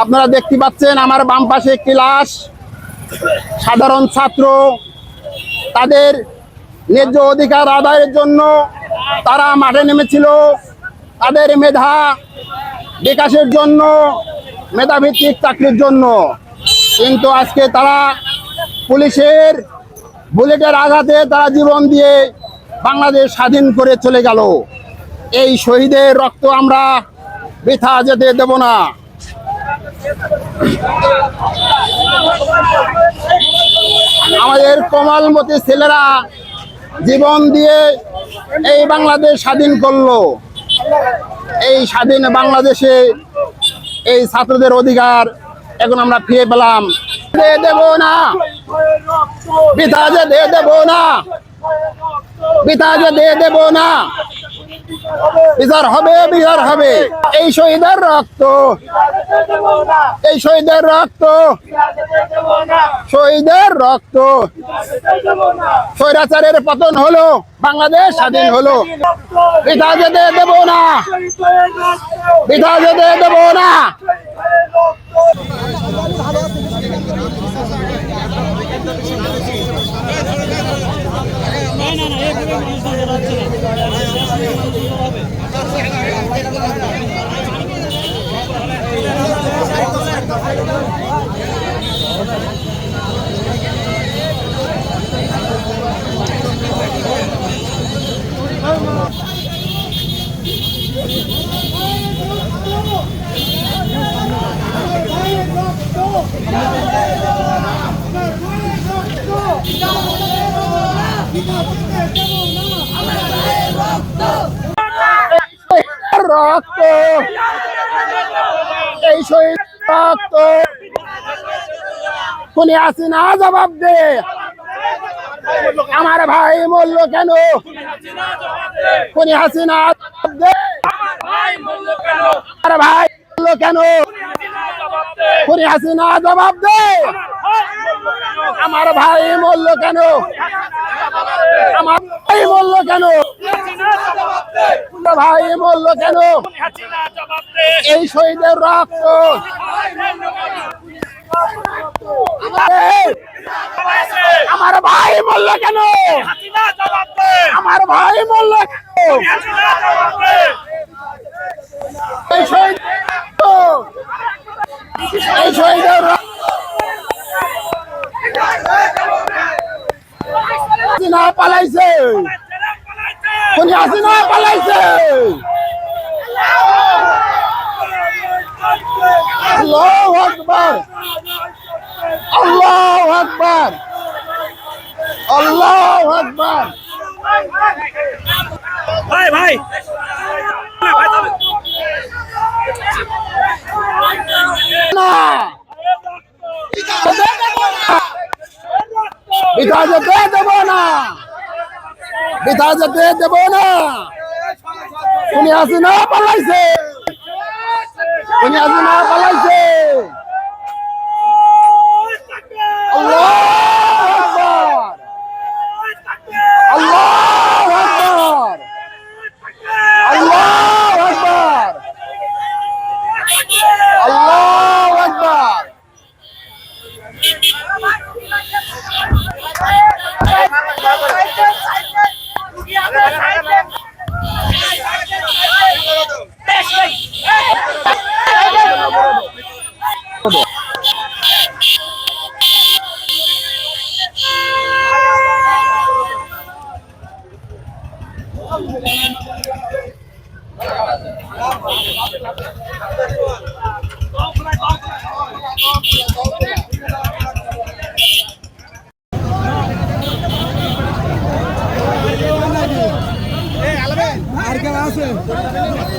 আপনারা দেখতে পাচ্ছেন আমার বাম পাশে একটি লাশ সাধারণ ছাত্র। তাদের ন্যায্য অধিকার আদায়ের জন্য তারা মাঠে নেমেছিল। তাদের মেধা বিকাশের জন্য, মেধাভিত্তিক চাকরির জন্য। কিন্তু আজকে তারা পুলিশের বুলেটের আঘাতে তারা জীবন দিয়ে বাংলাদেশ স্বাধীন করে চলে গেল। এই শহীদের রক্ত আমরা বৃথা যেতে দেব না। আমাদের কমালমতি ছেলেরা জীবন দিয়ে এই বাংলাদেশ স্বাধীন করল। এই স্বাধীন বাংলাদেশে এই ছাত্রদের অধিকার এখন আমরা ফিরে পেলাম। দেব না। বৃথা যে দেব না। বৃথা যে দিয়ে দেব না। বিচার হবে বিচার হবে। এই শহীদের রক্ত, এই শহীদের রক্ত শহীদের রক্ত। স্বৈরাচারের পতন হলো, বাংলাদেশ স্বাধীন হলো। বৃথা যেতে দেব না বৃথা যেতে দেব না। Bravo! রক্ত এই শহীদ রক্ত কোনে আসি না জবাব দে আমার ভাই মরলো কেন কোনে হাসিনা জবাব দে আমার ভাই মরলো কেন হাসিনা জবাব দে আমার ভাই কেন? ভাই বলল কেন? ভাই বলল কেন? এই শহীদের রক্ত। আমার ভাই বলল কেন? আমার ভাই বলল কেন এই শহীদ এই শহীদের রক্ত হাসিনা পালাইছে। কোন হাসিনা পালাইছে। আল্লাহু আকবার। আল্লাহু আকবার। আল্লাহু আকবার। ভাই ভাই। না। বিধা যেতে দেব না। বিধা যেতে দেব না। উনি আসি না পালাইছে। উনি আসি না পালাইছে।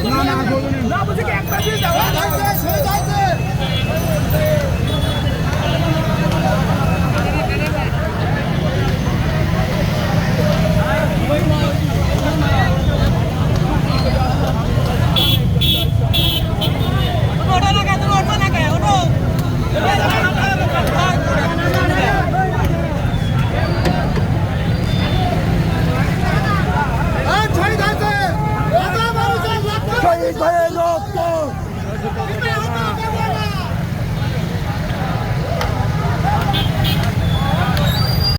না না না। বুঝে কি একবার দিয়ে দাও